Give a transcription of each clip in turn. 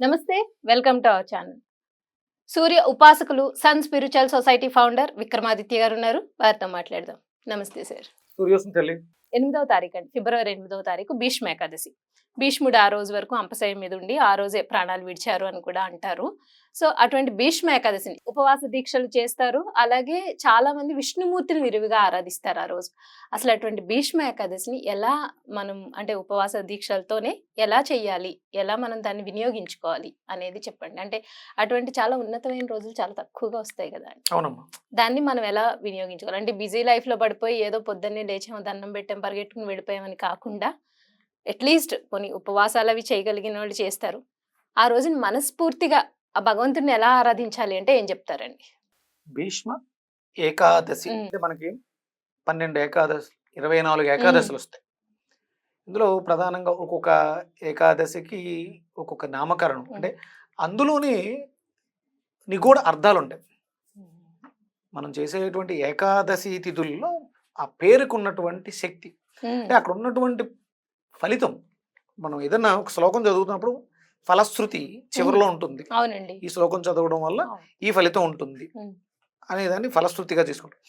నమస్తే welcome to our channel. సూర్య ఉపాసకులు Sun spiritual society founder Vikramaditya garu ఉన్నారు. వారితో మాట్లాడదాం. నమస్తే సార్. ఎనిమిదవ తారీఖు అండి. ఫిబ్రవరి ఎనిమిదవ తారీఖు భీష్మ ఏకాదశి. భీష్ముడు ఆ రోజు వరకు అంపశయం మీద ఉండి ఆ రోజే ప్రాణాలు విడిచారు అని కూడా అంటారు. సో అటువంటి భీష్మ ఏకాదశిని ఉపవాస దీక్షలు చేస్తారు. అలాగే చాలా మంది విష్ణుమూర్తిని విరివిగా ఆరాధిస్తారు ఆ రోజు. అసలు అటువంటి భీష్మ ఏకాదశిని ఎలా మనం అంటే ఉపవాస దీక్షలతోనే ఎలా చేయాలి? ఎలా మనం దాన్ని వినియోగించుకోవాలి? అనేది చెప్పండి. అంటే అటువంటి చాలా ఉన్నతమైన రోజులు చాలా తక్కువగా వస్తాయి కదా అవునమ్మా. దాన్ని మనం ఎలా వినియోగించుకోవాలి? అంటే బిజీ లైఫ్లో పడిపోయి ఏదో పొద్దున్నే లేచాము దండం పెట్టాం పరిగెట్టుకుని వెళ్ళిపోయామని కాకుండా అట్లీస్ట్ కొన్ని ఉపవాసాలు అవి చేయగలిగిన వాళ్ళు చేస్తారు. ఆ రోజుని మనస్ఫూర్తిగా ఆ భగవంతుడిని ఎలా ఆరాధించాలి అంటే ఏం చెప్తారండి? భీష్మ ఏకాదశి. అంటే మనకి పన్నెండు ఏకాదశి ఇరవై నాలుగు ఏకాదశులు వస్తాయి. ఇందులో ప్రధానంగా ఒక్కొక్క ఏకాదశికి ఒక్కొక్క నామకరణం అంటే అందులోని నిగూఢ అర్థాలు ఉంటాయి మనం చేసేటువంటి ఏకాదశి తిథుల్లో ఆ పేరుకున్నటువంటి శక్తి. అంటే అక్కడ ఉన్నటువంటి ఫలితం మనం ఏదన్నా ఒక శ్లోకం చదువుతున్నప్పుడు ఫలశ్రుతి చివరిలో ఉంటుంది. అవునండి. ఈ శ్లోకం చదవడం వల్ల. ఈ ఫలితం ఉంటుంది. అనేదాన్ని ఫలశ్రుతిగా తీసుకుంటాం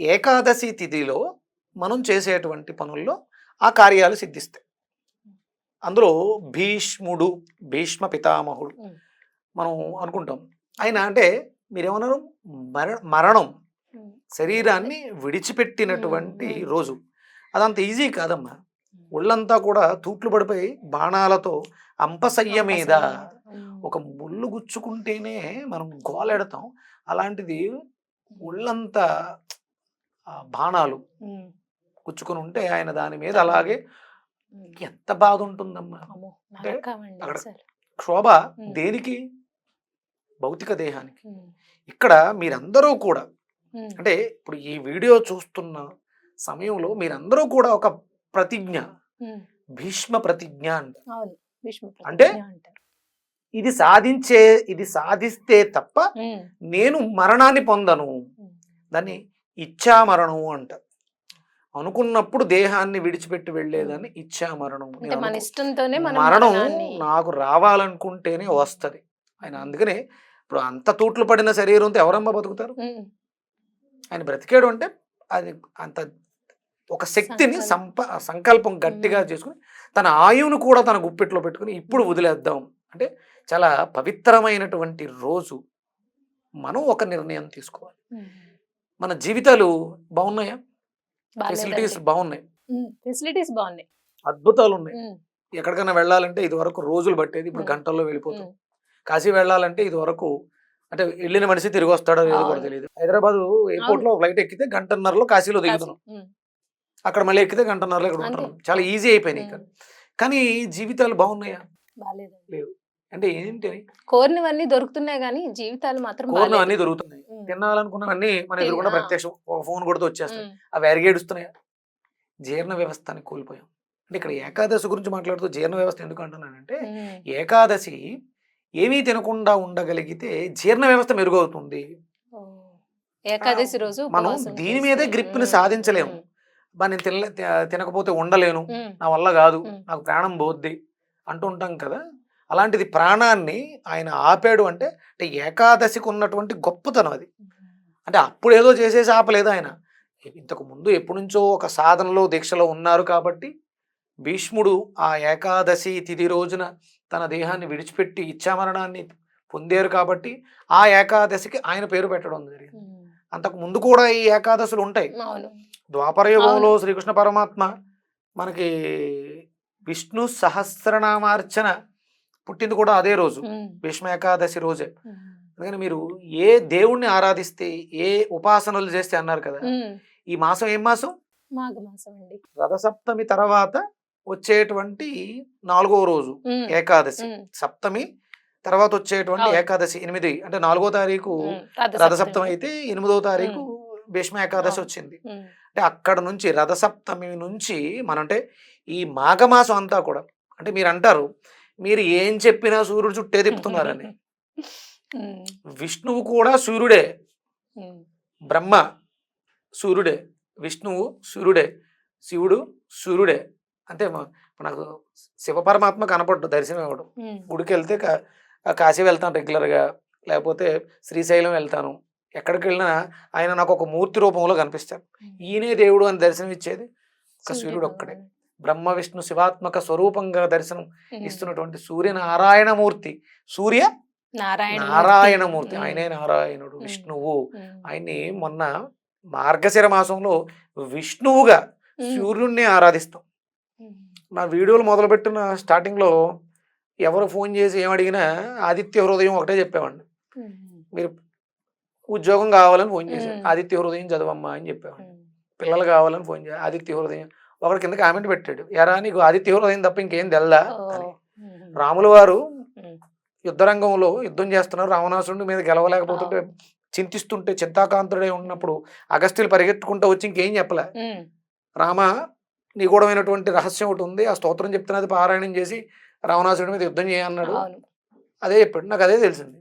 ఏకాదశి తిథిలో మనం చేసేటువంటి పనుల్లో ఆ కార్యాలు సిద్ధిస్తాయి. అందులో భీష్ముడు భీష్మ పితామహుడు. మనం అనుకుంటాం. ఆయన అంటే మీరేమన్నారు? మర మరణం. శరీరాన్ని విడిచిపెట్టినటువంటి. రోజు. అదంత ఈజీ కాదమ్మా. ఒళ్ళంతా కూడా తూట్లు పడిపోయి బాణాలతో అంపశయ్య మీద. ఒక ముళ్ళు గుచ్చుకుంటేనే మనం గోలెడతాం అలాంటిది ఒళ్ళంతా బాణాలు. గుచ్చుకుని ఉంటే ఆయన దాని మీద అలాగే. ఎంత బాధ ఉంటుందమ్మా అంటే అక్కడ. క్షోభ. దేనికి భౌతిక దేహానికి. ఇక్కడ మీరందరూ కూడా. అంటే ఇప్పుడు ఈ వీడియో చూస్తున్న సమయంలో మీరందరూ కూడా ఒక ప్రతిజ్ఞ. భీష్మ ప్రతిజ్ఞ అంట అంటారు. ఇది సాధించే ఇది సాధిస్తే తప్ప. నేను మరణాన్ని పొందను. దాన్ని ఇచ్చా మరణం అంట అనుకున్నప్పుడు దేహాన్ని విడిచిపెట్టి వెళ్ళేదాన్ని ఇచ్చా మరణం మరణం నాకు రావాలనుకుంటేనే వస్తది. ఆయన అందుకనే ఇప్పుడు అంత తూట్లు పడిన శరీరంతో ఎవరమ్మా బతుకుతారు. ఆయన బ్రతికాడు అంటే అది అంత ఒక శక్తిని సంప సంకల్పం గట్టిగా. చేసుకుని తన ఆయువును కూడా తన గుప్పెట్లో పెట్టుకుని ఇప్పుడు వదిలేద్దాం అంటే చాలా పవిత్రమైనటువంటి రోజు మనం ఒక నిర్ణయం తీసుకోవాలి. మన జీవితాలు బాగున్నాయా. ఫెసిలిటీస్ బాగున్నాయి. ఫెసిలిటీస్ బాగున్నాయి అద్భుతాలు ఉన్నాయి. ఎక్కడికైనా వెళ్ళాలంటే ఇది వరకు రోజులు పట్టేది ఇప్పుడు. గంటల్లో వెళ్ళిపోతాం ఉమ్. కాశీ వెళ్ళాలంటే ఇది వరకు అంటే వెళ్ళిన మనిషి తిరిగి వస్తాడో లేదో కూడా. తెలియదు హైదరాబాద్ ఎయిర్పోర్ట్లో ఫ్లైట్ ఎక్కితే గంటన్నరలో కాశీలో దిగుతున్నాం. అక్కడ మళ్ళీ ఎక్కితే గంటన్నరలో ఇక్కడ. ఉంటున్నాం చాలా ఈజీ అయిపోయినాయి ఇక్కడ. కానీ జీవితాలు బాగున్నాయా బాలేదండి అంటే ఏంటి అని కోరినవన్నీ దొరుకుతున్నాయి కానీ జీవితాలు మాత్రం కోరిన బాలేదు. అన్ని దొరుకుతున్నాయి. తినాలనుకున్నవన్నీ మన. ఎదురుకుండా ప్రత్యక్షం ఒక ఫోన్ కొడితే వచ్చేస్తాయి. అవి అరిగేడుస్తున్నాయా జీర్ణ వ్యవస్థని కోల్పోయాం అంటే ఇక్కడ ఏకాదశి గురించి మాట్లాడుతూ జీర్ణ వ్యవస్థ ఎందుకు అంటున్నానంటే. ఏకాదశి ఏమీ తినకుండా ఉండగలిగితే జీర్ణ వ్యవస్థ మెరుగవుతుంది. ఏకాదశి రోజు మనం దీని మీదే గ్రిప్ని. సాధించలేము. బా నేను తినలే తినకపోతే ఉండలేను. నా వల్ల కాదు. నాకు ప్రాణం పోద్ది అంటుంటాం కదా. అలాంటిది ప్రాణాన్ని ఆయన ఆపాడు అంటే అంటే ఏకాదశికి ఉన్నటువంటి గొప్పతనం అది. అంటే అప్పుడు ఏదో చేసేసి ఆపలేదు ఆయన. ఇంతకు ముందు ఎప్పటి నుంచో ఒక సాధనలో దీక్షలో ఉన్నారు కాబట్టి భీష్ముడు ఆ ఏకాదశి తిథి రోజున తన దేహాన్ని విడిచిపెట్టి ఇచ్చామరణాన్ని పొందారు కాబట్టి ఆ ఏకాదశికి ఆయన పేరు పెట్టడం జరిగింది. అంతకు ముందు కూడా ఈ ఏకాదశులు ఉంటాయి. అవును ద్వాపర యుగంలో శ్రీకృష్ణ పరమాత్మ మనకి విష్ణు సహస్రనామార్చన పుట్టింది కూడా అదే రోజు. భీష్మ ఏకాదశి రోజే. అందుకని మీరు ఏ దేవుణ్ణి ఆరాధిస్తే ఏ ఉపాసనలు చేస్తే అన్నారు కదా. ఈ మాసం ఏం మాసం మాఘమాసం అండి రథసప్తమి తర్వాత వచ్చేటువంటి నాలుగో రోజు. ఏకాదశి. సప్తమి తర్వాత వచ్చేటువంటి. ఏకాదశి ఎనిమిది అంటే నాలుగో తారీఖు. రథసప్తమి అయితే ఎనిమిదో తారీఖు భీష్మ ఏకాదశి. వచ్చింది. అంటే అక్కడ నుంచి రథసప్తమి నుంచి మన అంటే ఈ మాఘమాసం అంతా కూడా అంటే మీరు అంటారు మీరు ఏం చెప్పినా సూర్యుడు చుట్టే తిప్పుతున్నారని. విష్ణువు కూడా సూర్యుడే. బ్రహ్మ సూర్యుడే. విష్ణువు సూర్యుడే. శివుడు సూర్యుడే. అంటే నాకు శివ పరమాత్మ కనపడ్డు దర్శనం ఇవ్వడం. గుడికి వెళ్తే కాశీ వెళ్తాను రెగ్యులర్గా. లేకపోతే శ్రీశైలం వెళ్తాను. ఎక్కడికి వెళ్ళినా ఆయన నాకు ఒక మూర్తి రూపంలో కనిపిస్తాడు. ఈయనే దేవుడు అని దర్శనం ఇచ్చేది ఒక సూర్యుడు ఒక్కడే. బ్రహ్మ విష్ణు శివాత్మక స్వరూపంగా దర్శనం ఇస్తున్నటువంటి సూర్యనారాయణమూర్తి. సూర్య నారాయణ నారాయణమూర్తి. ఆయనే నారాయణుడు విష్ణువు. ఆయన్ని మొన్న మార్గశిర మాసంలో విష్ణువుగా సూర్యుడిని ఆరాధిస్తాం. నా వీడియోలు మొదలుపెట్టిన స్టార్టింగ్లో ఎవరు ఫోన్ చేసి ఏం అడిగినా ఆదిత్య హృదయం ఒకటే చెప్పేవాడిని. మీరు ఉద్యోగం కావాలని ఫోన్ మ్మ్. ఆదిత్య హృదయం చదవమ్మా అని చెప్పేవాడిని పిల్లలు కావాలని ఫోన్ చేయాలి ఆదిత్య హృదయం ఒకటి కింద కామెంట్ పెట్టాడు. ఎరా నీకు ఆదిత్య హృదయం తప్ప ఇంకేం తెల్దా అని. రాముల వారు. యుద్ధరంగంలో యుద్ధం చేస్తున్నారు. రావణాసురుడి మీద గెలవలేకపోతుంటే చింతిస్తుంటే చింతాకాంతుడై ఉన్నప్పుడు అగస్త్యులు పరిగెత్తుకుంటూ వచ్చి ఇంకేం చెప్పలే. రామ నిగూఢమైనటువంటి రహస్యం ఒకటి ఉంది. ఆ స్తోత్రం చెప్తున్నది పారాయణం చేసి రావణాసురుడి మీద యుద్ధం చేయన్నాడు అదే చెప్పాడు. నాకు అదే తెలిసింది.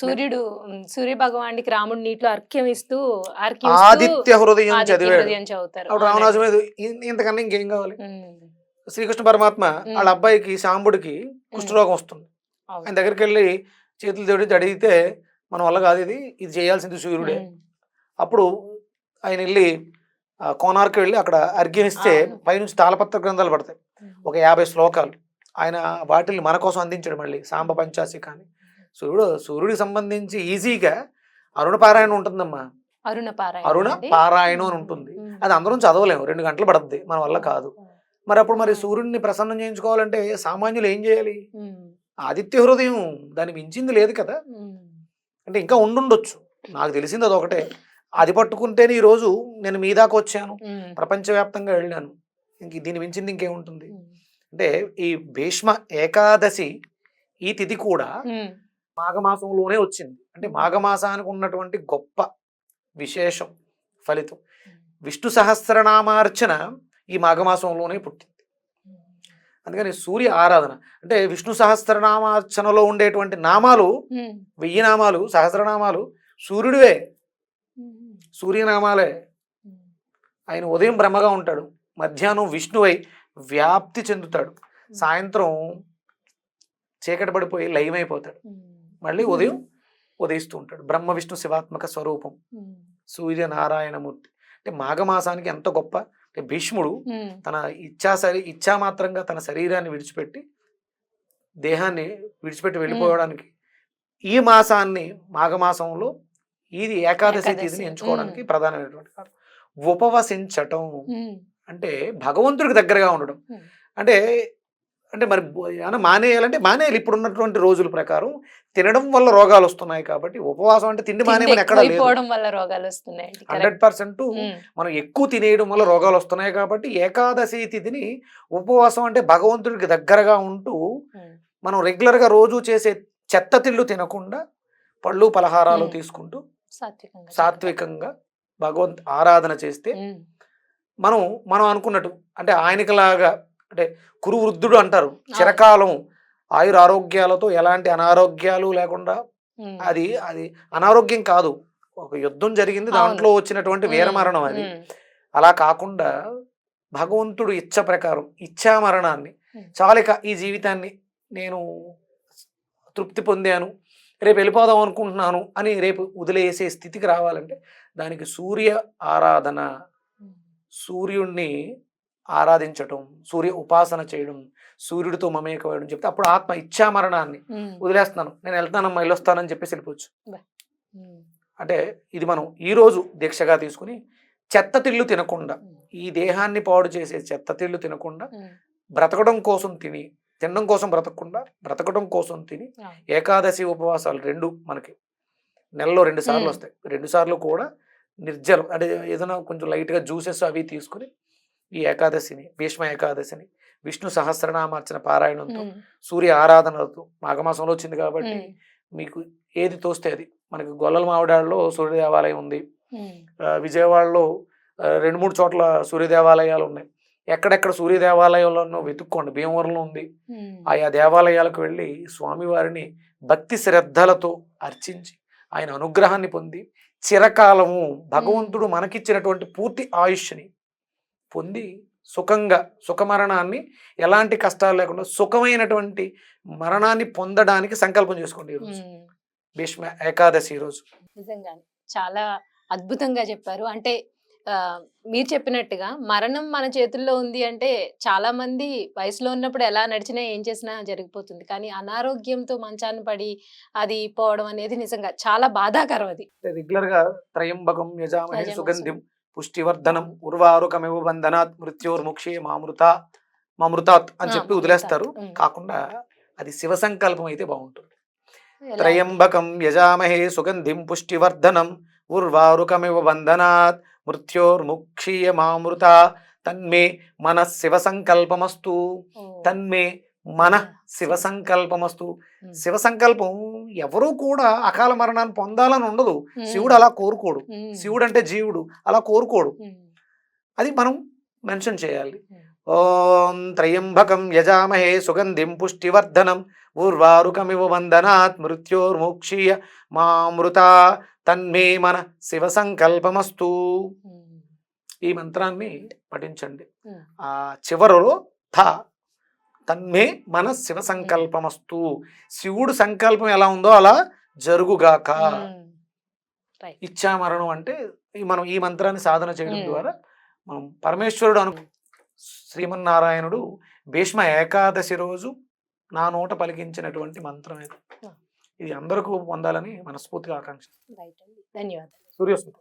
సూర్యుడు సూర్య భగవానికి రాముడు నీటిలో అర్ఘ్యం ఇస్తూ ఆదిత్య హృదయం చదివాడు. మీద ఇన్- ఇంతకన్నా ఇంకేం కావాలి? శ్రీకృష్ణ పరమాత్మ వాళ్ళ అబ్బాయికి సాంబుడికి కుష్ఠరోగం వస్తుంది. ఆయన దగ్గరికి వెళ్ళి చేతులు తోడి అడిగితే మన వల్ల కాదు ఇది ఇది చేయాల్సింది సూర్యుడే. అప్పుడు ఆయన వెళ్ళి కోనార్కు వెళ్ళి అక్కడ అర్ఘ్యం ఇస్తే. పైనుంచి తాళపత్ర గ్రంథాలు పడతాయి. ఒక యాభై శ్లోకాలు. ఆయన వాటిని మన కోసం అందించాడు మళ్ళీ సాంబ పంచాసి కానీ. సూర్యుడు సూర్యుడికి సంబంధించి ఈజీగా అరుణ పారాయణ ఉంటుందమ్మా అరుణ పారాయణ అరుణ. పారాయణం అని ఉంటుంది. అది అందరం చదవలేము రెండు గంటలు పడుతుంది మన వల్ల కాదు. మరి అప్పుడు మరి సూర్యుడిని ప్రసన్నం చేయించుకోవాలంటే సామాన్యులు ఏం చేయాలి? ఆదిత్య హృదయం దాన్ని మించింది లేదు కదా. అంటే ఇంకా ఉండుండొచ్చు. నాకు తెలిసింది అదొకటే. అది పట్టుకుంటేనే ఈరోజు నేను మీ దాకా వచ్చాను. ప్రపంచవ్యాప్తంగా వెళ్ళాను. ఇంక దీన్ని మించింది ఇంకేముంటుంది అంటే ఈ భీష్మ ఏకాదశి ఈ తిథి కూడా మాఘమాసంలోనే వచ్చింది. అంటే మాఘమాసానికి ఉన్నటువంటి గొప్ప విశేషం ఫలితం. విష్ణు సహస్రనామార్చన ఈ మాఘమాసంలోనే పుట్టింది. అందుకని సూర్య ఆరాధన అంటే విష్ణు సహస్రనామార్చనలో ఉండేటువంటి నామాలు వెయ్యి నామాలు సహస్రనామాలు సూర్యుడివే. సూర్యనామాలే. ఆయన ఉదయం బ్రహ్మగా ఉంటాడు మధ్యాహ్నం విష్ణువై వ్యాప్తి చెందుతాడు. సాయంత్రం చీకటి పడిపోయి లయమైపోతాడు. మళ్ళీ ఉదయం ఉదయిస్తూ ఉంటాడు బ్రహ్మ విష్ణు శివాత్మక స్వరూపం. సూర్య నారాయణమూర్తి అంటే మాఘమాసానికి ఎంత గొప్ప అంటే భీష్ముడు తన ఇచ్ఛా శరీ ఇచ్ఛామాత్రంగా తన శరీరాన్ని విడిచిపెట్టి దేహాన్ని విడిచిపెట్టి వెళ్ళిపోవడానికి ఈ మాసాన్ని మాఘమాసంలో ఇది ఏకాదశి తిథిని ఎంచుకోవడానికి. ప్రధానమైనటువంటి కారణం. ఉపవసించటం. అంటే భగవంతుడికి దగ్గరగా ఉండడం. అంటే అంటే మరి మానేయాలంటే మానేయాలి. ఇప్పుడు ఉన్నటువంటి రోజుల ప్రకారం తినడం వల్ల రోగాలు వస్తున్నాయి కాబట్టి ఉపవాసం అంటే తిండి మానేయమని ఎక్కడ వల్ల రోగాలు వస్తున్నాయి హండ్రెడ్ పర్సెంట్ మనం ఎక్కువ తినేయడం వల్ల రోగాలు వస్తున్నాయి కాబట్టి ఏకాదశి తిథిని ఉపవాసం అంటే భగవంతుడికి దగ్గరగా ఉంటూ మనం రెగ్యులర్గా రోజు చేసే చెత్త తిళ్ళు తినకుండా పళ్ళు పలహారాలు. తీసుకుంటూ సాత్వికంగా సాత్వికంగా భగవంత్ ఆరాధన చేస్తే మనం మనం అనుకున్నట్టు అంటే ఆయనకిలాగా అంటే కురు వృద్ధుడు అంటారు చిరకాలం ఆయుర ఆరోగ్యాలతో ఎలాంటి అనారోగ్యాలు లేకుండా అది అది అనారోగ్యం కాదు. ఒక యుద్ధం జరిగింది. దాంట్లో వచ్చినటువంటి వీరమరణం అది. అలా కాకుండా భగవంతుడు ఇచ్చ ప్రకారం ఇచ్చా మరణాన్ని. చాలిక ఈ జీవితాన్ని నేను తృప్తి పొందాను రేపు వెళ్ళిపోదాం అనుకుంటున్నాను అని రేపు వదిలేసే స్థితికి రావాలంటే దానికి సూర్య ఆరాధన. సూర్యుడిని ఆరాధించటం సూర్య ఉపాసన చేయడం సూర్యుడితో మమేకమయడం చెప్తే అప్పుడు ఆత్మ ఇచ్చా మరణాన్ని వదిలేస్తున్నాను. నేను వెళ్తానమ్మా వెళ్ళొస్తానని చెప్పేసి వెళ్ళిపోవచ్చు. అంటే ఇది మనం ఈరోజు దీక్షగా తీసుకుని చెత్త తిళ్ళు తినకుండా ఈ దేహాన్ని పాడు చేసే చెత్త తిళ్ళు తినకుండా బ్రతకడం కోసం తిని తినడం కోసం బ్రతకకుండా బ్రతకడం కోసం తిని ఏకాదశి ఉపవాసాలు రెండు మనకి నెలలో రెండు సార్లు. వస్తాయి. రెండు సార్లు కూడా నిర్జలం అంటే ఏదైనా కొంచెం లైట్గా జ్యూసెస్ అవి తీసుకుని ఈ ఏకాదశిని భీష్మ ఏకాదశిని విష్ణు సహస్రనామార్చన పారాయణంతో సూర్య ఆరాధనలతో మాఘమాసంలో వచ్చింది కాబట్టి మీకు ఏది తోస్తే అది. మనకి గొల్లల మావిడాళ్ళలో సూర్య దేవాలయం ఉంది విజయవాడలో రెండు మూడు చోట్ల సూర్య దేవాలయాలు ఉన్నాయి. ఎక్కడెక్కడ సూర్య దేవాలయంలో వెతుక్కోండి. భీమవరంలో ఉంది. ఆయా దేవాలయాలకు వెళ్ళి స్వామివారిని భక్తి శ్రద్ధలతో అర్చించి ఆయన అనుగ్రహాన్ని పొంది చిరకాలము భగవంతుడు మనకిచ్చినటువంటి పూర్తి ఆయుష్ని పొంది సుఖంగా సుఖమరణాన్ని ఎలాంటి కష్టాలు లేకుండా సుఖమైనటువంటి మరణాన్ని పొందడానికి సంకల్పం చేసుకోండి ఈరోజు. భీష్మ ఏకాదశి ఈరోజు నిజంగానే. చాలా అద్భుతంగా చెప్పారు. అంటే మీరు చెప్పినట్టుగా మరణం మన చేతుల్లో ఉంది అంటే చాలా మంది వయసులో ఉన్నప్పుడు ఎలా నడిచినా ఏం చేసినా జరిగిపోతుంది. కానీ అనారోగ్యంతో మంచాన్ని పడి అది పోవడం అనేది నిజంగా చాలా బాధాకరం అది. రెగ్యులర్గా త్రయంబకం యజామహే యజామహే సుగంధిం. పుష్టివర్ధనం ఉర్వారుకమివ బంధనాత్ మృత్యోర్ముక్షే మామృత మామృతాత్ అని చెప్పి వదిలేస్తారు. కాకుండా అది శివ సంకల్పం అయితే బాగుంటుంది? త్రయంబకం యజామహే సుగంధిం పుష్టివర్ధనం ఉర్వారుకమివ బంధనాత్ మృత్యోర్ముక్షీయ మామృత తన్మే మన శివ సంకల్పమస్తు. తన్మే మన శివ సంకల్పమస్తు. శివ సంకల్పం ఎవరూ కూడా అకాల మరణాన్ని పొందాలని ఉండదు. శివుడు అలా కోరుకోడు. శివుడు అంటే జీవుడు అలా కోరుకోడు. అది మనం మెన్షన్ చేయాలి. ఓం త్రయంబకం యజామహే సుగంధిం పుష్టివర్ధనం ఊర్వారుకమివ వందనాత్ మృత్యోర్ముక్షీయ మామృత తన్మే మన శివ సంకల్పమస్తు. ఈ మంత్రాన్ని పఠించండి. ఆ చివరలో థ తన్మే మన శివ సంకల్పమస్తు. శివుడు సంకల్పం ఎలా ఉందో అలా జరుగుగాక. ఇచ్చా మరణం అంటే ఈ మనం ఈ మంత్రాన్ని సాధన చేయడం. ద్వారా మనం పరమేశ్వరుడు అను శ్రీమన్నారాయణుడు భీష్మ ఏకాదశి రోజు నా నోట పలికించినటువంటి మంత్రం ఇది. ఇది అందరికీ పొందాలని మనస్ఫూర్తిగా ఆకాంక్ష రైట్ అండి ధన్యవాదాలు. సూర్యోస్మిత